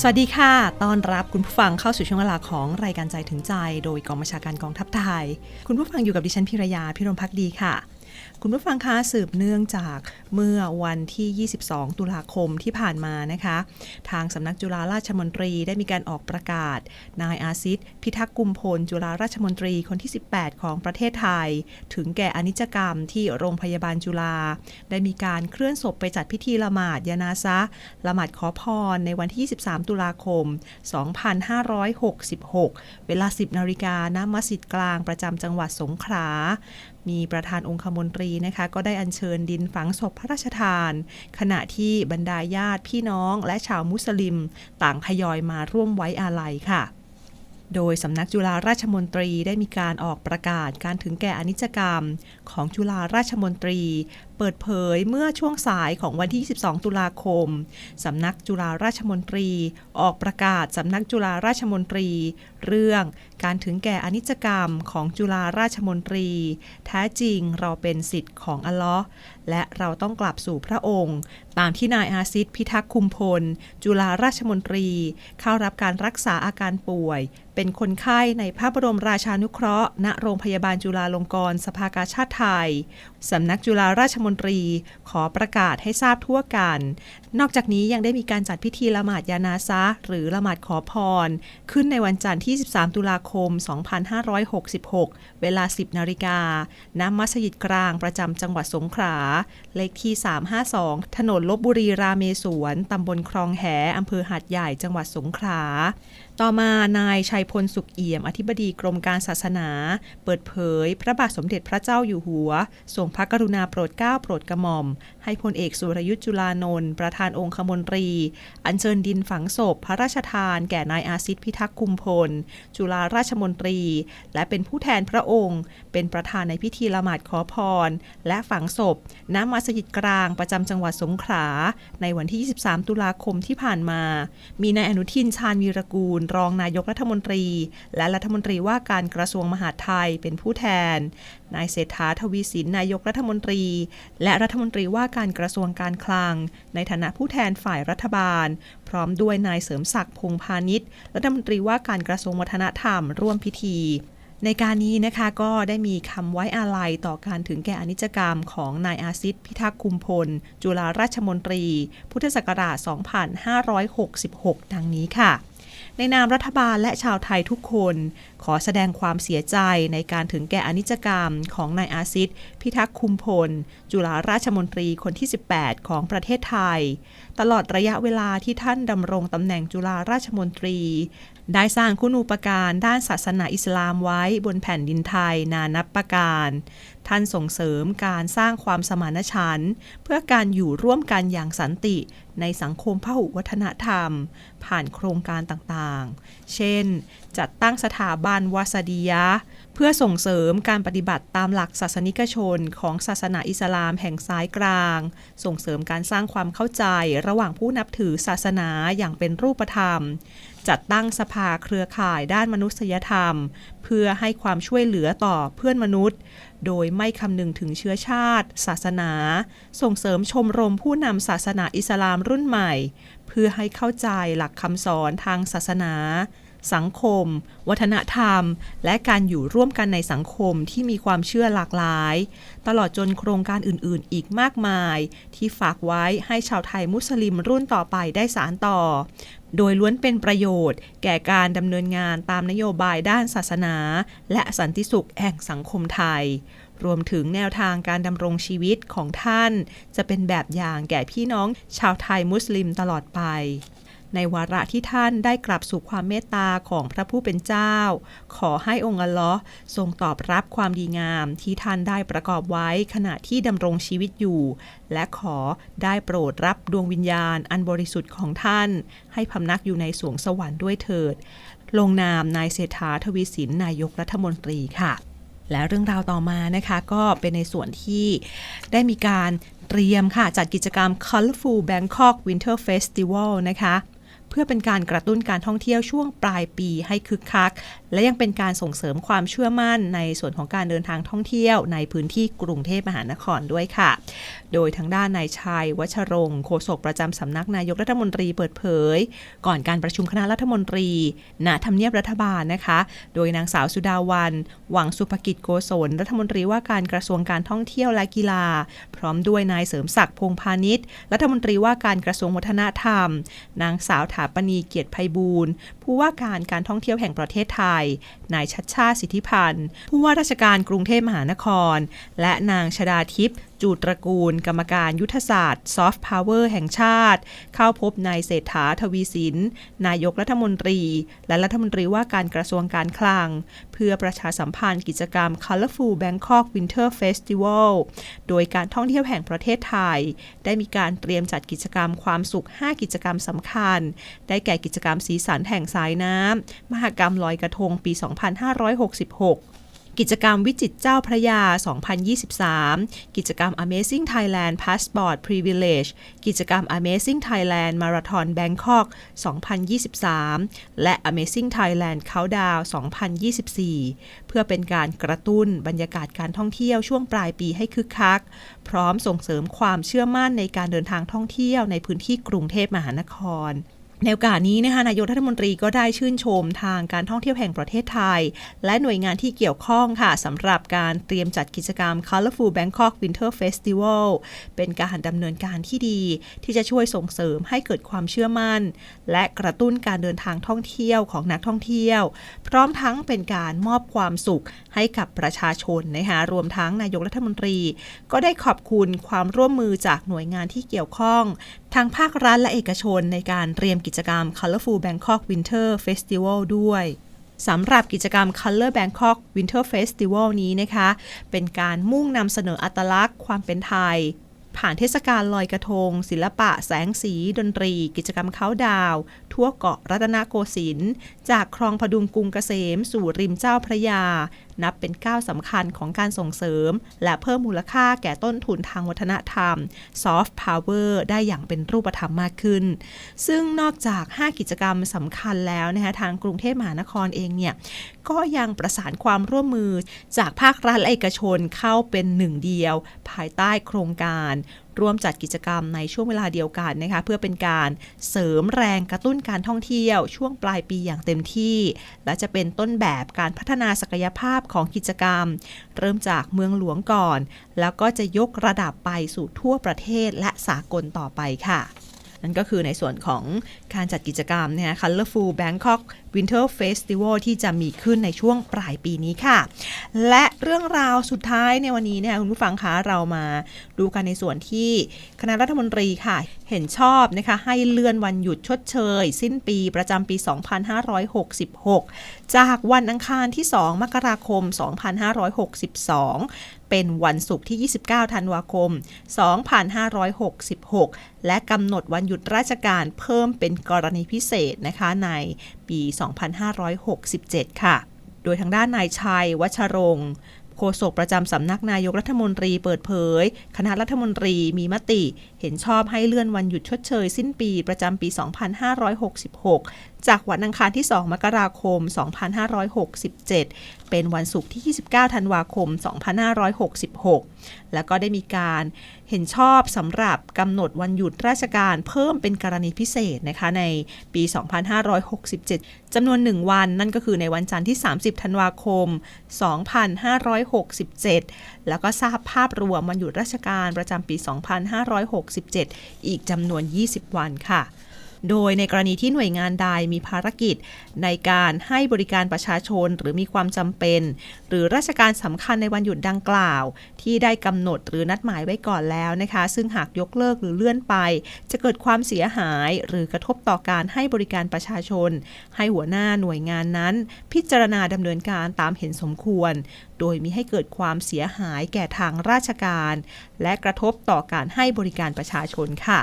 สวัสดีค่ะ ต้อนรับคุณผู้ฟังเข้าสู่ช่วงเวลาของรายการใจถึงใจ โดยกองบัญชาการกองทัพไทย คุณผู้ฟังอยู่กับดิฉันพิรยาพิรมพักดีค่ะ คุณผู้ฟังคะสืบเนื่องจากเมื่อวันที่ 22 ตุลาคมที่ผ่านมานะคะ ทางสำนักจุฬาราชมนตรีได้มีการออกประกาศ นายอาซิตพิทักษ์กุมพล จุฬาราชมนตรีคนที่ 18 ของประเทศไทย ถึงแก่อนิจกรรมที่โรงพยาบาลจุฬาได้มีการเคลื่อนศพไปจัดพิธีละหมาดยานาซะละหมาดขอพรในวันที่ 23 ตุลาคม 2566 เวลา 10 นาฬิกาณมัสยิดกลางประจำจังหวัดสงขลา มีประธานองคมนตรีนะคะก็ได้อัญเชิญดินฝังศพพระราชทาน ขณะที่บรรดาญาติพี่น้องและชาวมุสลิม ต่างทยอยมาร่วมไว้อาลัยค่ะโดยสำนักจุฬาราชมนตรีได้มีการออกประกาศการถึงแก่อนิจกรรม ของจุฬาราชมนตรีเปิดเผยเมื่อช่วงสายของวันที่ 12 ตุลาคม สำนักจุฬาราชมนตรี ออกประกาศสำนักจุฬาราชมนตรี เรื่องการถึงแก่อนิจกรรมของจุฬาราชมนตรี แท้จริงเราเป็นสิทธิ์ของอัลลอฮ์และเราต้องกลับสู่พระองค์ ตามที่นายอาซิดพิทักษ์คุมพล จุฬาราชมนตรี เข้ารับการรักษาอาการป่วย เป็นคนไข้ในพระบรมราชานุเคราะห์ ณ โรงพยาบาลจุฬาลงกรณ์สภากาชาติไทย สำนักจุฬาราชมนตรี ขอประกาศให้ทราบทั่วกัน นอกจากนี้ยังได้มีการจัดพิธีละหมาดยานาซะหรือละหมาดขอพร ขึ้นในวันจันทร์ที่ 13 ตุลาคม 2566 เวลา 10 นาฬิกาณมัสยิดกลางประจำจังหวัดสงขลา เลขที่ 352 ถนนลบบุรีราเมศวรตำบลคลองแหอำเภอหาดใหญ่ จังหวัดสงขลาต่อมานายชัยพลสุขเอี่ยม อธิบดีกรมการศาสนา เปิดเผย พระบาทสมเด็จพระเจ้าอยู่หัวทรงพระกรุณาโปรดเกล้าโปรดกระหม่อม ให้พลเอกสุรยุทธ์จุลานนท์ประธานองคมนตรี อัญเชิญดินฝังศพพระราชทาน แก่นายอาซิตพิทักษ์คุมพล จุฬาราชมนตรี และเป็นผู้แทนพระองค์ เป็นประธานในพิธีละหมาดขอพร และฝังศพณมัสยิดกลางประจำจังหวัดสงขลาในวันที่ 23 ตุลาคมที่ผ่านมา มีนายอนุทินชาญวีรกูล รองนายกรัฐมนตรี และรัฐมนตรีว่าการกระทรวงมหาดไทยเป็นผู้แทนนายเศรษฐาทวีสินนายกรัฐมนตรี และรัฐมนตรีว่าการกระทรวงการคลัง ในฐานะผู้แทนฝ่ายรัฐบาล พร้อมด้วยนายเสริมศักดิ์พงพาณิชย์รัฐมนตรีว่าการกระทรวงวัฒนธรรม ร่วมพิธีในการนี้นะคะก็ได้มีคำไว้อาลัยต่อการถึงแก่อนิจกรรมของนายอาซิตพิทักษ์คุมพล จุฬาราชมนตรี พุทธศักราช 2566 ดังนี้ค่ะ ในนามรัฐบาลและชาวไทยทุกคน ขอแสดงความเสียใจในการถึงแก่อนิจกรรมของนายอาซิตพิทักษ์คุมพล จุฬาราชมนตรีคนที่ 18 ของประเทศไทย ตลอดระยะเวลาที่ท่านดำรงตำแหน่งจุฬาราชมนตรี ได้สร้างคุณูปการด้านศาสนาอิสลามไว้บนแผ่นดินไทยนานับประการ ท่านส่งเสริมการสร้างความสมานฉันท์เพื่อการอยู่ร่วมกันอย่างสันติในสังคมพหุวัฒนธรรม ผ่านโครงการต่างๆ เช่น จัดตั้งสถาบันวาสดียะ เพื่อส่งเสริมการปฏิบัติตามหลักศาสนิกชนของศาสนาอิสลามแห่งซ้ายกลาง ส่งเสริมการสร้างความเข้าใจระหว่างผู้นับถือศาสนาอย่างเป็นรูปธรรม จัดตั้งสภาเครือข่ายด้านมนุษยธรรม เพื่อให้ความช่วยเหลือต่อเพื่อนมนุษย์ โดยไม่คำนึงถึงเชื้อชาติ ศาสนา ส่งเสริมชมรมผู้นำศาสนาอิสลามรุ่นใหม่ เพื่อให้เข้าใจหลักคำสอนทางศาสนา สังคม วัฒนธรรม และการอยู่ร่วมกันในสังคมที่มีความเชื่อหลากหลาย ตลอดจนโครงการอื่นๆ อีกมากมาย ที่ฝากไว้ให้ชาวไทยมุสลิมรุ่นต่อไปได้สานต่อ โดยล้วนเป็นประโยชน์ แก่การดำเนินงานตามนโยบายด้านศาสนา และสันติสุขแห่งสังคมไทยรวมถึงแนวทางการดำรงชีวิตของท่าน จะเป็นแบบอย่างแก่พี่น้องชาวไทยมุสลิมตลอดไป ในวาระที่ท่านได้กลับสู่ความเมตตาของพระผู้เป็นเจ้า ขอให้องค์อัลลอฮ์ทรงตอบรับความดีงามที่ท่านได้ประกอบไว้ขณะที่ดำรงชีวิตอยู่ และขอได้โปรดรับดวงวิญญาณอันบริสุทธิ์ของท่าน ให้พำนักอยู่ในสวงสวรรค์ด้วยเถิด ลงนามนายเศรษฐาทวีสินนายกรัฐมนตรีค่ะ และเรื่องราวต่อมานะคะก็เป็นในส่วนที่ได้มีการเตรียมค่ะ จัดกิจกรรม Colorful Bangkok Winter Festival นะคะ พื่อเป็นการกระตุ้นการท่องเที่ยวช่วงปลายปีให้คึกคัก และยังเป็นการส่งเสริมความเชื่อมั่นในส่วนของการเดินทางท่องเที่ยวในพื้นที่กรุงเทพมหานครด้วยค่ะ โดยทางด้านนายชัยวัชรงค์โฆษกประจำสำนักนายกรัฐมนตรีเปิดเผย ก่อนการประชุมคณะรัฐมนตรีณทำเนียบรัฐบาลนะคะ โดยนางสาวสุดาวัน หวังสุภกิจโกศลรัฐมนตรีว่าการกระทรวงการท่องเที่ยวและกีฬา พร้อมด้วยนายเสริมศักดิ์พงพาณิชย์รัฐมนตรีว่าการกระทรวงวัฒนธรรม นางสาวถาปณีเกียรติภัยบูรณ์ผู้ว่าการการท่องเที่ยวแห่งประเทศไทย นายชัดชาติสิทธิพันธ์ ผู้ว่าราชการกรุงเทพมหานคร และนางชดาทิพย์ จูตระกูล กรรมการยุทธศาสตร์ซอฟต์พาวเวอร์แห่งชาติ เข้าพบนายเศรษฐาทวีสิน นายกรัฐมนตรี และรัฐมนตรีว่าการกระทรวงการคลัง เพื่อประชาสัมพันธ์กิจกรรม Colorful Bangkok Winter Festival โดยการท่องเที่ยวแห่งประเทศไทย ได้มีการเตรียมจัดกิจกรรมความสุข 5 กิจกรรมสำคัญ ได้แก่กิจกรรมสีสันแห่งสายน้ำมหกรรมลอยกระทงปี 2566 กิจกรรมวิจิตเจ้าพระยา 2023 กิจกรรม Amazing Thailand Passport Privilege กิจกรรม Amazing Thailand Marathon Bangkok 2023 และ Amazing Thailand Countdown 2024 เพื่อเป็นการกระตุ้นบรรยากาศการท่องเที่ยวช่วงปลายปีให้คึกคัก พร้อมส่งเสริมความเชื่อมั่นในการเดินทางท่องเที่ยวในพื้นที่กรุงเทพมหานคร ในโอกาสนี้นะคะนายกรัฐมนตรีก็ได้ชื่นชมทางการท่องเที่ยวแห่งประเทศไทย และหน่วยงานที่เกี่ยวข้องค่ะสำหรับการเตรียมจัดกิจกรรม Colorful Bangkok Winter Festival เป็นการดำเนินการที่ดี ที่จะช่วยส่งเสริมให้เกิดความเชื่อมั่น และกระตุ้นการเดินทางท่องเที่ยวของนักท่องเที่ยว พร้อมทั้งเป็นการมอบความสุขให้กับประชาชนนะคะรวมทั้งนายกรัฐมนตรี ก็ได้ขอบคุณความร่วมมือจากหน่วยงานที่เกี่ยวข้อง ทางภาครัฐและเอกชนในการเตรียมกิจกรรม Colorful Bangkok Winter Festival ด้วยสำหรับกิจกรรม Color Bangkok Winter Festival นี้นะคะ เป็นการมุ่งนำเสนออัตลักษณ์ความเป็นไทย ผ่านเทศกาลลอยกระทง ศิลปะ แสงสี ดนตรี กิจกรรมเขาดาว ทั่วเกาะรัตนโกสินทร์จากคลองพดุงกรุงเกษม สู่ริมเจ้าพระยา นับเป็นก้าวสำคัญของการส่งเสริม และเพิ่มมูลค่าแก่ต้นทุนทางวัฒนธรรม Soft Power ได้อย่างเป็นรูปธรรมมากขึ้น ซึ่งนอกจาก 5 กิจกรรมสำคัญแล้วนะคะทางกรุงเทพมหานครเองเนี่ยก็ยังประสานความร่วมมือจากภาครัฐและเอกชนเข้าเป็นหนึ่งเดียว ภายใต้โครงการ ร่วมจัดกิจกรรมในช่วงเวลาเดียวกันนะคะเพื่อเป็นการเสริมแรงกระตุ้นการท่องเที่ยว ช่วงปลายปีอย่างเต็มที่ และจะเป็นต้นแบบการพัฒนาศักยภาพของกิจกรรม เริ่มจากเมืองหลวงก่อน แล้วก็จะยกระดับไปสู่ทั่วประเทศและสากลต่อไปค่ะนั่นก็คือในส่วนของการจัดกิจกรรมนะคะ Colorful Bangkok Winter Festival ที่จะมีขึ้นในช่วงปลายปีนี้ค่ะ และเรื่องราวสุดท้ายในวันนี้เนี่ยคุณผู้ฟังคะเรามาดูกันในส่วนที่คณะรัฐมนตรีค่ะ เห็นชอบนะคะให้เลื่อนวันหยุดชดเชย สิ้นปีประจำปี 2566 จากวันอังคารที่ 2 มกราคม 2562เป็นวันศุกร์ที่ 29 ธันวาคม 2566 และกำหนดวันหยุดราชการเพิ่มเป็นกรณีพิเศษนะคะในปี2567 ค่ะ โดยทางด้านนายชัย วัชรงค์โฆษกประจำสำนักนายกรัฐมนตรีเปิดเผย คณะรัฐมนตรีมีมติ เห็นชอบให้เลื่อนวันหยุดชดเชย สิ้นปีประจำปี 2566 จากวันอังคารที่ 2 มกราคม 2567 เป็นวันศุกร์ที่ 29 ธันวาคม 2566 แล้วก็ได้มีการเห็นชอบสำหรับกำหนดวันหยุดราชการเพิ่มเป็นกรณีพิเศษนะคะในปี 2567 จำนวน 1 วันนั่นก็คือในวันจันทร์ที่ 30 ธันวาคม 2567 แล้วก็ทราบภาพรวมวันหยุดราชการประจำปี 2567 อีกจำนวน 20 วันค่ะ โดยในกรณีที่หน่วยงานใดมีภารกิจ ในการให้บริการประชาชนหรือมีความจำเป็น หรือราชการสำคัญในวันหยุดดังกล่าว ที่ได้กำหนดหรือนัดหมายไว้ก่อนแล้วนะคะ ซึ่งหากยกเลิกหรือเลื่อนไป จะเกิดความเสียหายหรือกระทบต่อการให้บริการประชาชน ให้หัวหน้าหน่วยงานนั้น พิจารณาดำเนินการตามเห็นสมควรโดยมีให้เกิดความเสียหายแก่ทางราชการ และกระทบต่อการให้บริการประชาชนค่ะ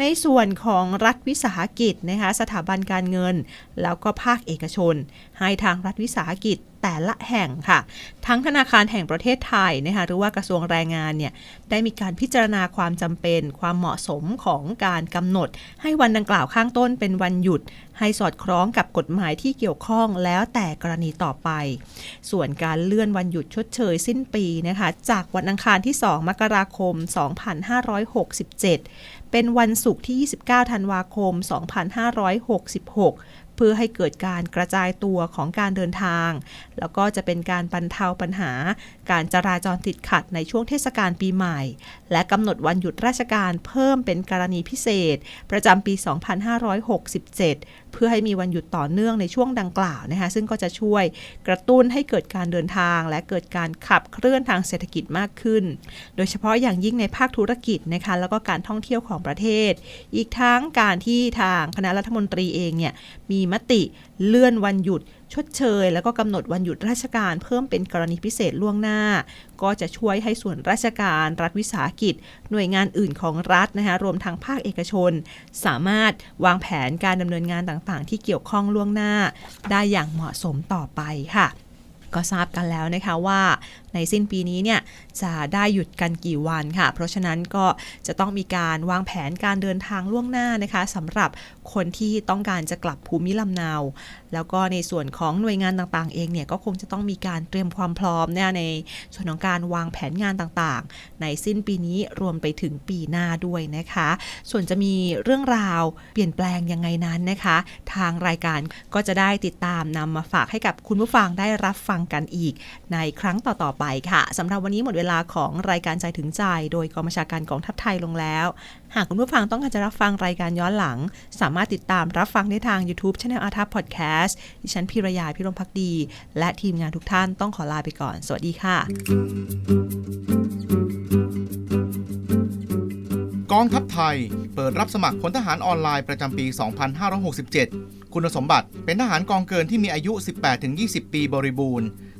ในส่วนของรัฐวิสาหกิจนะคะสถาบันการเงิน แล้วก็ภาคเอกชน ให้ทางรัฐวิสาหกิจ แต่ละแห่งค่ะ ทั้งธนาคารแห่งประเทศไทยนะคะหรือว่ากระทรวงแรงงานเนี่ยได้มีการพิจารณาความจำเป็น ความเหมาะสมของการกำหนด ให้วันดังกล่าวข้างต้นเป็นวันหยุด ให้สอดคล้องกับกฎหมายที่เกี่ยวข้องแล้วแต่กรณีต่อไป ส่วนการเลื่อนวันหยุดชดเชยสิ้นปีนะคะจากวันอังคารที่ 2 มกราคม 2567 เป็นวันศุกร์ที่ 29 ธันวาคม 2566 เพื่อให้เกิดการกระจายตัวของการเดินทาง แล้วก็จะเป็นการบรรเทาปัญหา การจราจรติดขัดในช่วงเทศกาลปีใหม่ และกำหนดวันหยุดราชการเพิ่มเป็นกรณีพิเศษ ประจำปี 2567เพื่อให้มีวันหยุดต่อเนื่องในช่วงดังกล่าวนะคะซึ่งก็จะช่วยกระตุ้นให้เกิดการเดินทาง และเกิดการขับเคลื่อนทางเศรษฐกิจมากขึ้น โดยเฉพาะอย่างยิ่งในภาคธุรกิจนะคะแล้วก็การท่องเที่ยวของประเทศ อีกทั้งการที่ทางคณะรัฐมนตรีเองเนี่ยมีมติเลื่อนวันหยุด ชดเชย แล้วก็กำหนดวันหยุดราชการเพิ่มเป็นกรณีพิเศษล่วงหน้า ก็จะช่วยให้ส่วนราชการรัฐวิสาหกิจ หน่วยงานอื่นของรัฐนะคะรวมทั้งภาคเอกชน สามารถวางแผนการดำเนินงานต่างๆ ที่เกี่ยวข้องล่วงหน้า ได้อย่างเหมาะสมต่อไปค่ะก็ทราบกันแล้วนะคะว่าในสิ้นปีนี้เนี่ยจะได้หยุดกันกี่วันค่ะ เพราะฉะนั้นก็จะต้องมีการวางแผนการเดินทางล่วงหน้านะคะสำหรับคนที่ต้องการจะกลับภูมิลำเนา แล้วก็ในส่วนของหน่วยงานต่างๆ เองเนี่ยก็คงจะต้องมีการเตรียมความพร้อมเนี่ยในส่วนของการวางแผนงานต่างๆ ในสิ้นปีนี้รวมไปถึงปีหน้าด้วยนะคะ ส่วนจะมีเรื่องราวเปลี่ยนแปลงยังไงนั้นนะคะ ทางรายการก็จะได้ติดตามนำมาฝากให้กับคุณผู้ฟังได้รับฟังกันอีก ในครั้งต่อๆไปค่ะสำหรับวันนี้หมดเวลาของรายการใจถึงใจ โดยกองบัญชาการกองทัพไทยลงแล้ว หากคุณผู้ฟังต้องการจะรับฟังรายการย้อนหลัง สามารถติดตามรับฟังได้ทาง YouTube Channel อาทัพพอดแคสต์ดิฉันพีรยาพิรมพักดี และทีมงานทุกท่านต้องขอลาไปก่อน สวัสดีค่ะ กองทัพไทย เปิดรับสมัครพลทหารออนไลน์ประจำปี 2567 คุณสมบัติเป็นทหารกองเกินที่มีอายุ 18-20 ปีบริบูรณ์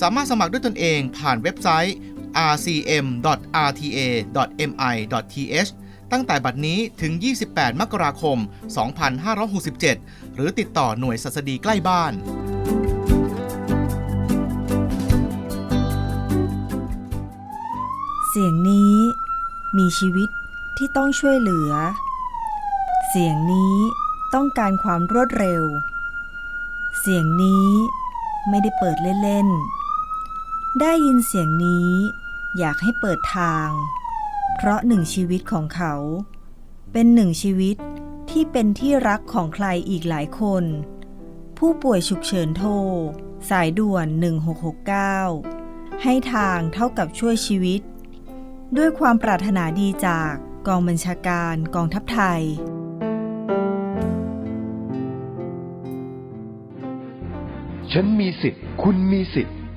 สามารถสมัครด้วยตนเองผ่านเว็บไซต์ rcm.rta.mi.th ตั้งแต่บัดนี้ถึง 28 มกราคม 2567 หรือติดต่อหน่วยสัสดีใกล้บ้าน เสียงนี้มีชีวิตที่ต้องช่วยเหลือ เสียงนี้ต้องการความรวดเร็ว เสียงนี้ไม่ได้เปิดเล่นๆ ได้ยินเสียงนี้ อยากให้เปิดทาง เพราะหนึ่งชีวิตของเขา เป็นหนึ่งชีวิตที่เป็นที่รักของใครอีกหลายคน ผู้ป่วยฉุกเฉินโทร สายด่วน 1669 ให้ทางเท่ากับช่วยชีวิต ด้วยความปรารถนาดีจากกองบัญชาการกองทัพไทยฉันมีสิทธิ์ คุณมีสิทธิ์